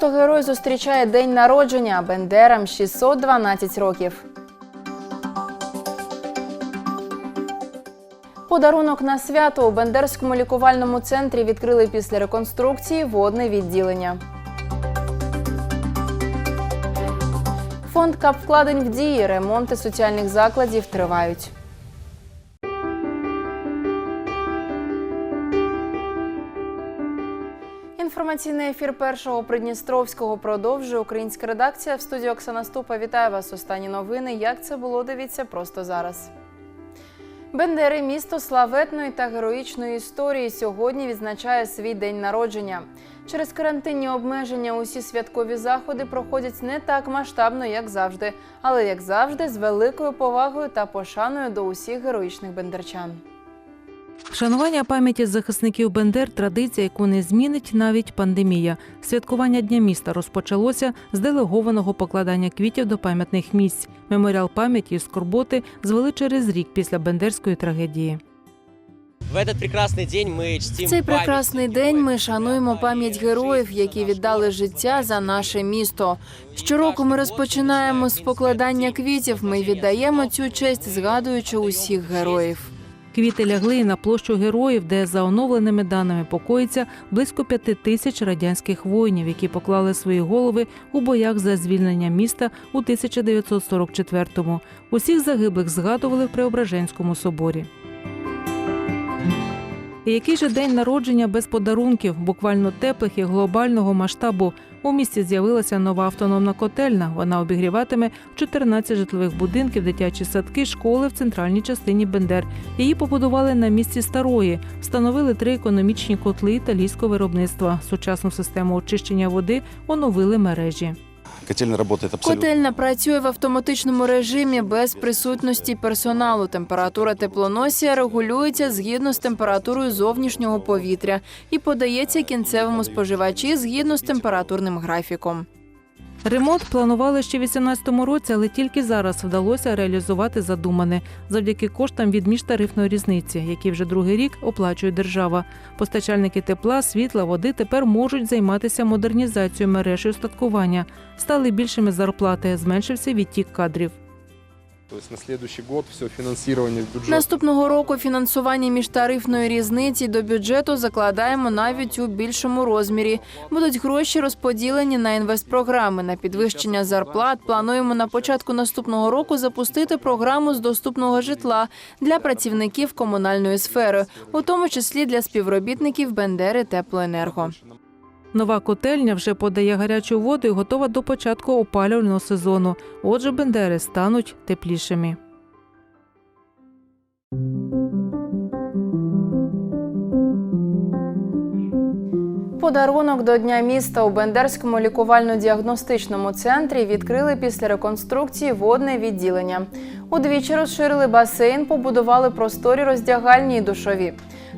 Місто Герой зустрічає день народження Бендерам 612 років. Подарунок на свято у Бендерському лікувальному центрі відкрили після реконструкції водне відділення. Фонд капвкладень в дії. Ремонти соціальних закладів тривають. Інформаційний ефір першого Придністровського продовжує українська редакція. В студії Оксана Ступа вітаю вас. Останні новини. Як це було? Дивіться просто зараз. Бендери місто славетної та героїчної історії сьогодні відзначає свій день народження. Через карантинні обмеження усі святкові заходи проходять не так масштабно, як завжди, але як завжди, з великою повагою та пошаною до усіх героїчних бендерчан. Вшанування пам'яті захисників Бендер традиція, яку не змінить навіть пандемія. Святкування дня міста розпочалося з делегованого покладання квітів до пам'ятних місць. Меморіал пам'яті і скорботи звели через рік після бендерської трагедії. В этот прекрасный день мы чтим В цей память прекрасний день ми шануємо пам'ять героїв, які віддали життя за наше місто. Щороку ми розпочинаємо з покладання квітів. Ми віддаємо цю честь, згадуючи усіх героїв. Квіти лягли і на площу героїв, де за оновленими даними покоїться близько п'яти тисяч радянських воїнів, які поклали свої голови у боях за звільнення міста у 1944-му. Усіх загиблих згадували в Преображенському соборі. Який же день народження без подарунків, буквально теплих і глобального масштабу. У місті з'явилася нова автономна котельна. Вона обігріватиме 14 житлових будинків, дитячі садки, школи в центральній частині Бендер. Її побудували на місці старої, встановили три економічні котли італійського виробництва. Сучасну систему очищення води оновили мережі. Котельная працює абсолютно. Працює в автоматичному режимі без присутності персоналу. Температура теплоносія регулюється згідно з температурою зовнішнього повітря і подається кінцевому споживачі згідно з температурним графіком. Ремонт планували ще в 2018 році, але тільки зараз вдалося реалізувати задумане завдяки коштам від міжтарифної різниці, які вже другий рік оплачує держава. Постачальники тепла, світла, води тепер можуть займатися модернізацією мереж і устаткування. Стали більшими зарплати, зменшився відтік кадрів. Наступного року фінансування міжтарифної різниці до бюджету закладаємо навіть у більшому розмірі. Будуть гроші розподілені на інвестпрограми, на підвищення зарплат. Плануємо на початку наступного року запустити програму з доступного житла для працівників комунальної сфери, у тому числі для співробітників Бендери Теплоенерго. Нова котельня вже подає гарячу воду і готова до початку опалювального сезону. Отже, бендери стануть теплішими. Подарунок до Дня міста у Бендерському лікувально-діагностичному центрі відкрили після реконструкції водне відділення. Удвічі розширили басейн, побудували просторі роздягальні і душові.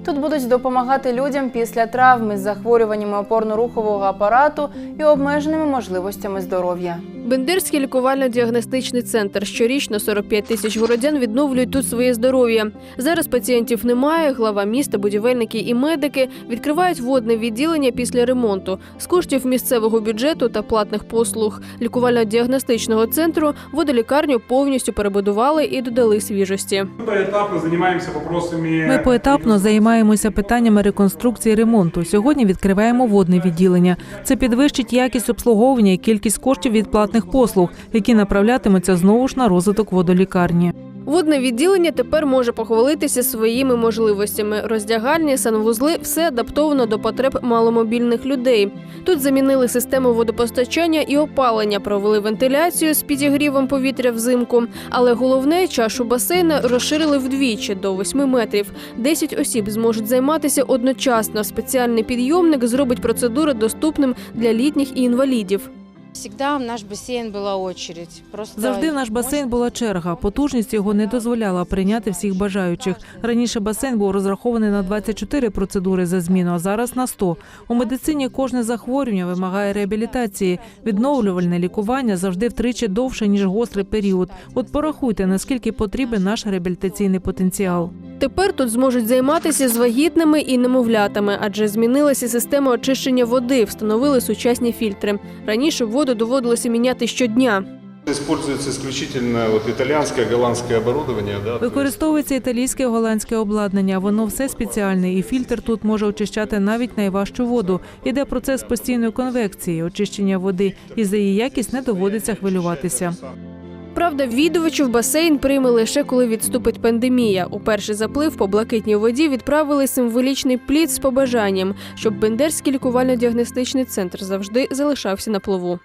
Тут будуть допомагати людям після травми з захворюваннями опорно-рухового апарату і обмеженими можливостями здоров'я. Бендерський лікувально-діагностичний центр. Щорічно 45 тисяч городян відновлюють тут своє здоров'я. Зараз пацієнтів немає. Глава міста, будівельники і медики відкривають водне відділення після ремонту. З коштів місцевого бюджету та платних послуг лікувально-діагностичного центру водолікарню повністю перебудували і додали свіжості. Мы поэтапно занимаемся вопросами... Ми поетапно займаємося питаннями реконструкції ремонту. Сьогодні відкриваємо водне відділення. Це підвищить якість обслуговування і кількість коштів від платних послуг, які направлятимуться знову ж на розвиток водолікарні. Водне відділення тепер може похвалитися своїми можливостями. Роздягальні, санвузли все адаптовано до потреб маломобільних людей. Тут замінили систему водопостачання і опалення, провели вентиляцію з підігрівом повітря взимку. Але головне чашу басейна розширили вдвічі до 8 метрів. 10 осіб зможуть займатися одночасно. Спеціальний підйомник зробить процедури доступним для літніх і інвалідів. Всегда в наш бассейн была очередь. Просто Завжди в наш басейн була черга. Потужність його не дозволяла прийняти всіх бажаючих. Раніше басейн був розрахований на 24 процедури за зміну, а зараз на 100. У медицині кожне захворювання вимагає реабілітації. Відновлювальне лікування завжди втричі довше ніж гострий період. От порахуйте, наскільки потрібен наш реабілітаційний потенціал. Тепер тут зможуть займатися з вагітними і немовлятами, адже змінилася система очищення води, встановили сучасні фільтри. Раніше воду доводилося міняти щодня. Используется исключительно вот итальянское, голландское оборудование. Да, Використовується італійське голландське обладнання. Воно все спеціальне, і фільтр тут може очищати навіть найважчу воду. Іде процес постійної конвекції, очищення води, і за її якість не доводиться хвилюватися. Правда, відвідувачів басейн прийме лише коли відступить пандемія. У перший заплив по блакитній воді відправили символічний плід з побажанням, щоб Бендерський лікувально-діагностичний центр завжди залишався на плаву.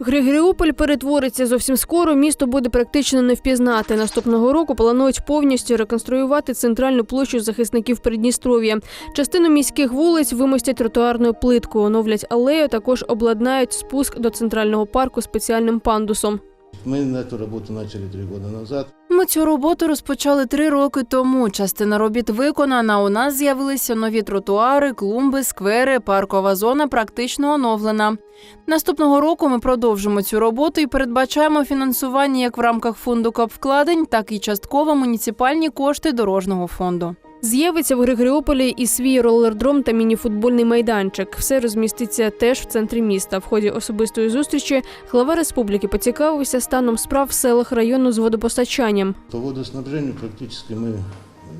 Григоріополь перетвориться зовсім скоро. Місто буде практично не впізнати. Наступного року планують повністю реконструювати центральну площу захисників Придністров'я. Частину міських вулиць вимостять тротуарною плиткою, оновлять алею, також обладнають спуск до центрального парку спеціальним пандусом. Мы эту работу начали три года назад. Ми цю роботу розпочали три роки тому. Частина робіт виконана. У нас з'явилися нові тротуари, клумби, сквери, паркова зона практично оновлена. Наступного року ми продовжимо цю роботу і передбачаємо фінансування як в рамках фонду капвкладень, так і частково муніципальні кошти дорожнього фонду. З'явиться в Григоріополі і свій ролердром та мініфутбольний майданчик. Все розміститься теж в центрі міста. В ході особистої зустрічі глава республіки поцікавився станом справ в селах району з водопостачанням. По водоснабженню практично мы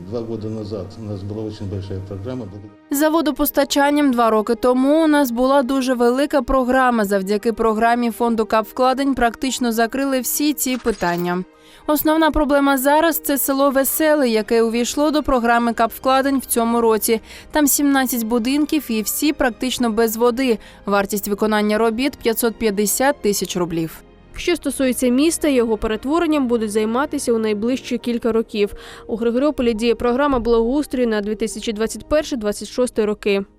два года назад, у нас была очень большая программа. За водопостачанням два роки тому у нас була дуже велика програма. Завдяки програмі фонду капвкладень практично закрили всі ці питання. Основна проблема зараз це село Веселе, яке увійшло до програми капвкладень в цьому році. Там 17 будинків і всі практично без води. Вартість виконання робіт 550 тисяч рублів. Що стосується міста, його перетворенням будуть займатися у найближчі кілька років. У Григоріополі діє програма благоустрою на 2021-2026 роки. –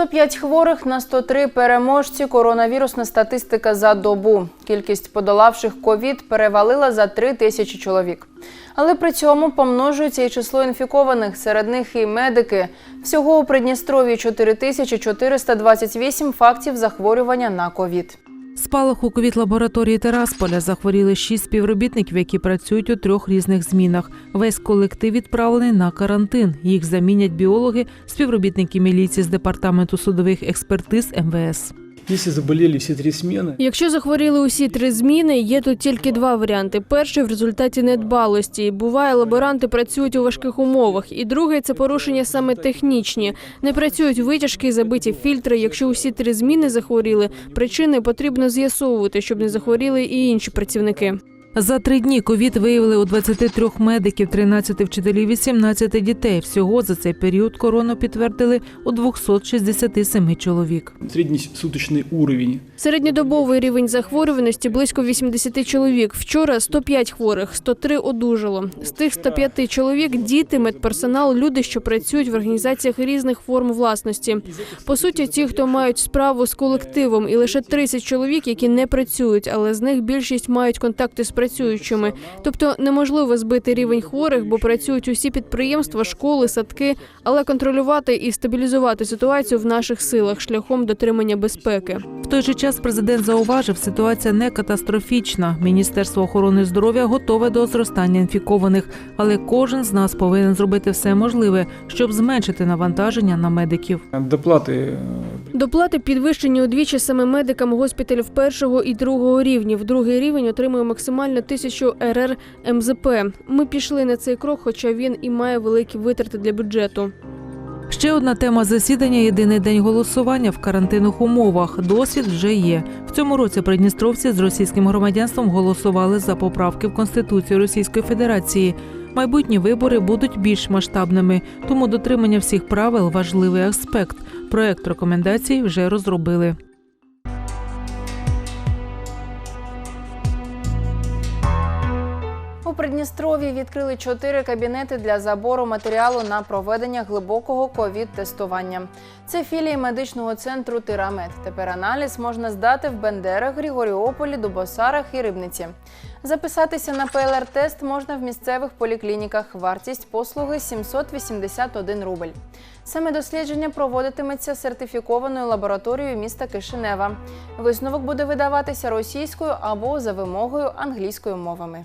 105 хворих на 103 переможці. Коронавірусна статистика за добу. Кількість подолавших ковід перевалила за 3 тисячі чоловік. Але при цьому помножується і число інфікованих, серед них і медики. Всього у Придністров'ї 4428 фактів захворювання на ковід. Спалах у ковід-лабораторії Терасполя захворіли шість співробітників, які працюють у трьох різних змінах. Весь колектив відправлений на карантин. Їх замінять біологи, співробітники міліції з департаменту судових експертиз МВС. Если заболіли всі три зміни. Якщо захворіли усі три зміни, є тут тільки два варіанти. Перший в результаті недбалості. Буває, лаборанти працюють у важких умовах. І другий це порушення саме технічні. Не працюють витяжки, забиті фільтри. Якщо усі три зміни захворіли, причини потрібно з'ясовувати, щоб не захворіли і інші працівники. За три дні ковід виявили у 23 медиків, 13 вчителів і 17 дітей. Всього за цей період корону підтвердили у 267 чоловік. среднесуточный уровень Середньодобовий рівень захворюваності близько 80 чоловік. Вчора 105 хворих, 103 одужало. З тих 105 чоловік діти, медперсонал, люди, що працюють в організаціях різних форм власності. По суті, ті, хто мають справу з колективом, і лише 30 чоловік, які не працюють, але з них більшість мають контакти з працюючими. Тобто неможливо збити рівень хворих, бо працюють усі підприємства, школи, садки, але контролювати і стабілізувати ситуацію в наших силах шляхом дотримання безпеки. В той же час президент зауважив, ситуація не катастрофічна. Міністерство охорони здоров'я готове до зростання інфікованих, але кожен з нас повинен зробити все можливе, щоб зменшити навантаження на медиків. доплаты э, Доплати підвищені удвічі саме медикам госпіталів першого і другого рівнів. Другий рівень отримує максимально тисячу РР МЗП. Ми пішли на цей крок, хоча він і має великі витрати для бюджету. Ще одна тема засідання єдиний день голосування в карантинних умовах. Досвід вже є. В цьому році придністровці з російським громадянством голосували за поправки в Конституцію Російської Федерації. Майбутні вибори будуть більш масштабними, тому дотримання всіх правил важливий аспект. Проект рекомендацій вже розробили. У відкрили чотири кабінети для забору матеріалу на проведення глибокого ковід-тестування. Це філії медичного центру Тирамет. Тепер аналіз можна здати в Бендерах, Григоріополі, Дубосарах і Рибниці. Записатися на ПЛР-тест можна в місцевих поліклініках. Вартість послуги 781 рубль. Саме дослідження проводитиметься сертифікованою лабораторією міста Кишинева. Висновок буде видаватися російською або за вимогою англійською мовами.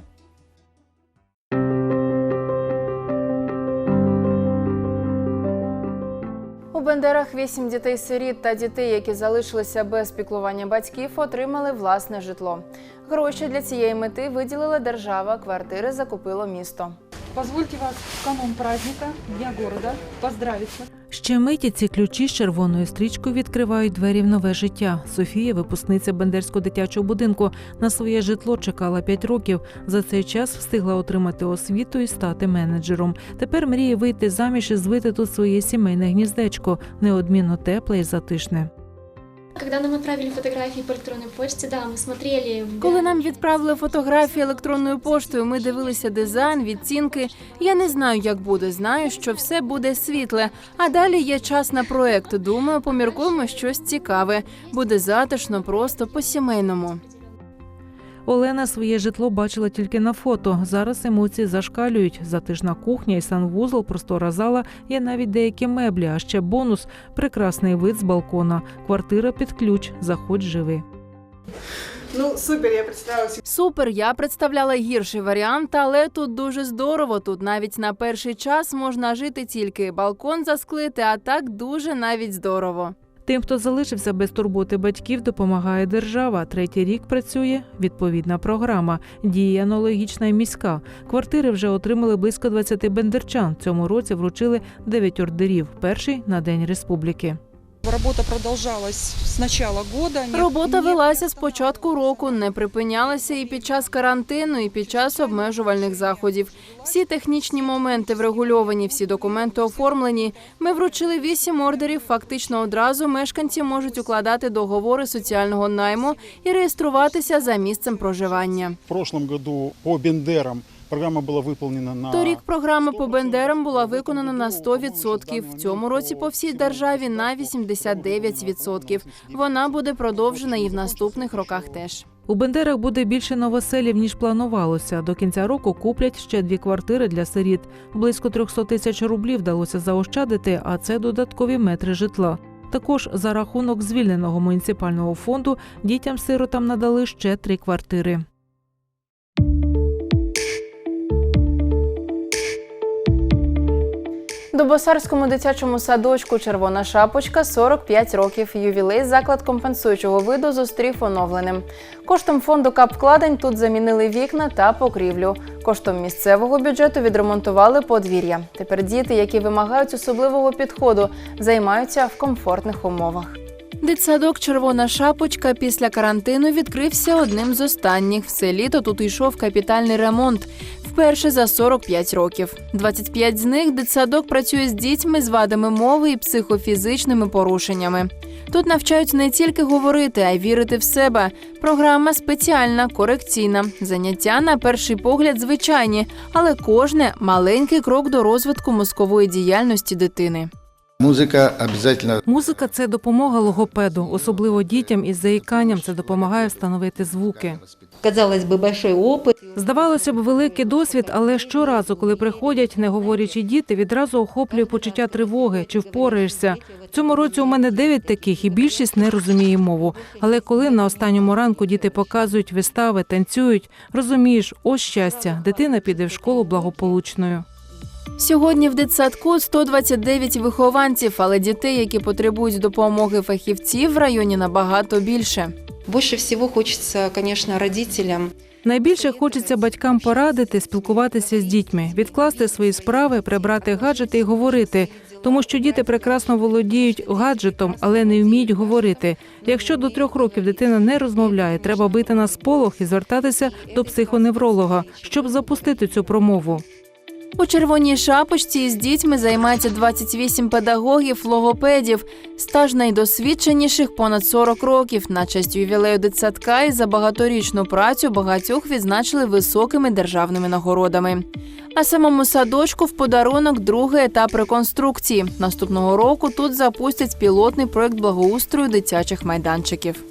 Бендерах вісім дітей-сиріт та дітей, які залишилися без піклування батьків, отримали власне житло. Гроші для цієї мети виділила держава, квартири закупило місто. Позвольте вас в канун праздника Дня города поздравить. Ще миті ці ключі з червоною стрічкою відкривають двері в нове життя. Софія, випускниця Бендерського дитячого будинку, на своє житло чекала 5 років. За цей час встигла отримати освіту і стати менеджером. Тепер мріє вийти заміж і звити тут своє сімейне гніздечко, неодмінно тепле і затишне. Когда нам отправили фотографии по электронной почте, да, мы смотрели. Коли нам відправили фотографії електронною поштою, ми дивилися дизайн, відцінки. Я не знаю, як буде. Знаю, що все буде світле. А далі є час на проект. Думаю, поміркуємо щось цікаве. Буде затишно, просто по-сімейному. Олена своє житло бачила тільки на фото. Зараз емоції зашкалюють. Затишна кухня і санвузол, простора зала, є навіть деякі меблі, а ще бонус прекрасний вид з балкона. Квартира під ключ. Заходь живи. Ну, супер, я представила. Супер, я представляла гірший варіант, але тут дуже здорово. Тут навіть на перший час можна жити тільки балкон засклити, а так дуже навіть здорово. Тим, хто залишився без турботи батьків, допомагає держава. Третій рік працює відповідна програма. Діє аналогічна і міська. Квартири вже отримали близько 20 бендерчан. Цьому році вручили 9 ордерів. Перший на День Республіки. Робота продовжалась з начала года. Робота велася з початку року, не припинялася і під час карантину, і під час обмежувальних заходів. Всі технічні моменти врегульовані, всі документи оформлені. Ми вручили вісім ордерів. Фактично одразу мешканці можуть укладати договори соціального найму і реєструватися за місцем проживання. В прошлом году по Бендерам программа была выполнена на Торік програма по Бендерам була виконана на 100%. В цьому році по всій державі на 89%. Вона буде продовжена і в наступних роках теж. У Бендерах буде більше новоселів ніж планувалося. До кінця року куплять ще дві квартири для сиріт. Близько 300 тисяч рублів вдалося заощадити, а це додаткові метри житла. Також за рахунок звільненого муніципального фонду дітям-сиротам надали ще три квартири. Дубосарському дитячому садочку Червона шапочка 45 років. Ювілей заклад компенсуючого виду зустрів оновленим. Коштом фонду капвкладень тут замінили вікна та покрівлю. Коштом місцевого бюджету відремонтували подвір'я. Тепер діти, які вимагають особливого підходу, займаються в комфортних умовах. Дитсадок Червона шапочка після карантину відкрився одним з останніх. Все літо тут йшов капітальний ремонт. Вперше за 45 років. 25 з них дитсадок працює з дітьми з вадами мови і психофізичними порушеннями. Тут навчають не тільки говорити, а й вірити в себе. Програма спеціальна, корекційна. Заняття на перший погляд звичайні, але кожне маленький крок до розвитку мозкової діяльності дитини. Музыка обязательно. Музика це допомога логопеду, особливо дітям із заїканням. Це допомагає встановити звуки. Казалось бы, большой опыт. Здавалося б, великий досвід, але щоразу, коли приходять не говорячі діти, відразу охоплює почуття тривоги чи впораєшся. В цьому році у мене дев'ять таких, і більшість не розуміє мову. Але коли на останньому ранку діти показують вистави, танцюють, розумієш, ось щастя, дитина піде в школу благополучною. Сьогодні в дитсадку 129 вихованців, але дітей, які потребують допомоги фахівців, в районі набагато більше. Больше всего хочется, конечно, родителям Найбільше хочеться батькам порадити, спілкуватися з дітьми, відкласти свої справи, прибрати гаджети і говорити. Тому що діти прекрасно володіють гаджетом, але не вміють говорити. Якщо до трьох років дитина не розмовляє, треба бити на сполох і звертатися до психоневролога, щоб запустити цю промову. У червоній шапочці із дітьми займається 28 педагогів, логопедів. Стаж найдосвідченіших понад 40 років. На честь ювілею дитсадка і за багаторічну працю багатьох відзначили високими державними нагородами. А самому садочку в подарунок другий етап реконструкції. Наступного року тут запустять пілотний проект благоустрою дитячих майданчиків.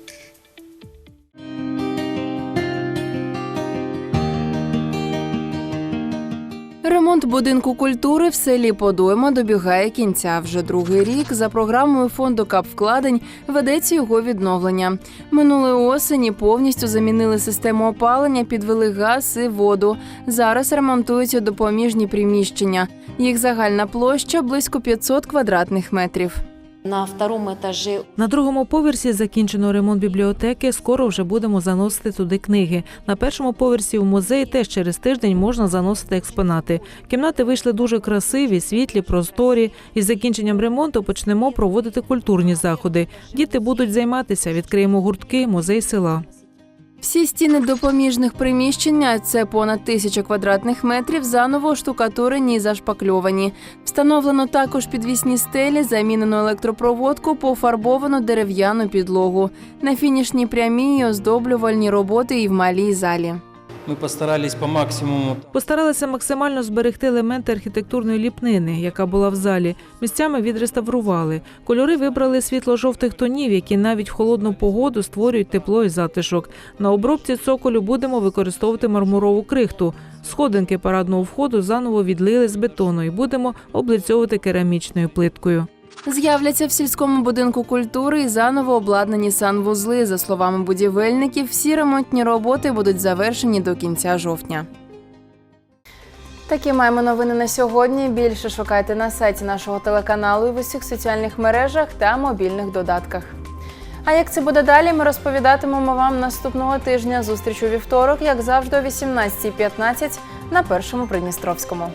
Ремонт будинку культури в селі Подойма добігає кінця. Вже другий рік за програмою фонду капвкладень ведеться його відновлення. Минулої осені повністю замінили систему опалення, підвели газ і воду. Зараз ремонтуються допоміжні приміщення. Їх загальна площа близько 500 квадратних метрів. На второму этаже На другому поверсі закінчено ремонт бібліотеки. Скоро вже будемо заносити туди книги. На першому поверсі в музей теж через тиждень можна заносити експонати. Кімнати вийшли дуже красиві, світлі, просторі. Із закінченням ремонту почнемо проводити культурні заходи. Діти будуть займатися, відкриємо гуртки, музей села. Всі стіни допоміжних приміщень, це понад тисяча квадратних метрів, заново штукатурені і зашпакльовані. Встановлено також підвісні стелі, замінено електропроводку, пофарбовано дерев'яну підлогу. На фінішній прямій оздоблювальні роботи і в малій залі. Мы постарались по максимуму. Постаралися максимально зберегти елементи архітектурної ліпнини, яка була в залі. Місцями відреставрували. Кольори вибрали світло-жовтих тонів, які навіть в холодну погоду створюють тепло і затишок. На обробці цоколю будемо використовувати мармурову крихту. Сходинки парадного входу заново відлили з бетону і будемо облицьовувати керамічною плиткою. З'являться в сільському будинку культури і заново обладнані санвузли. За словами будівельників, всі ремонтні роботи будуть завершені до кінця жовтня. Такі маємо новини на сьогодні. Більше шукайте на сайті нашого телеканалу і в усіх соціальних мережах та мобільних додатках. А як це буде далі, ми розповідатимемо вам наступного тижня. Зустріч у вівторок, як завжди, о 18.15 на першому Придністровському.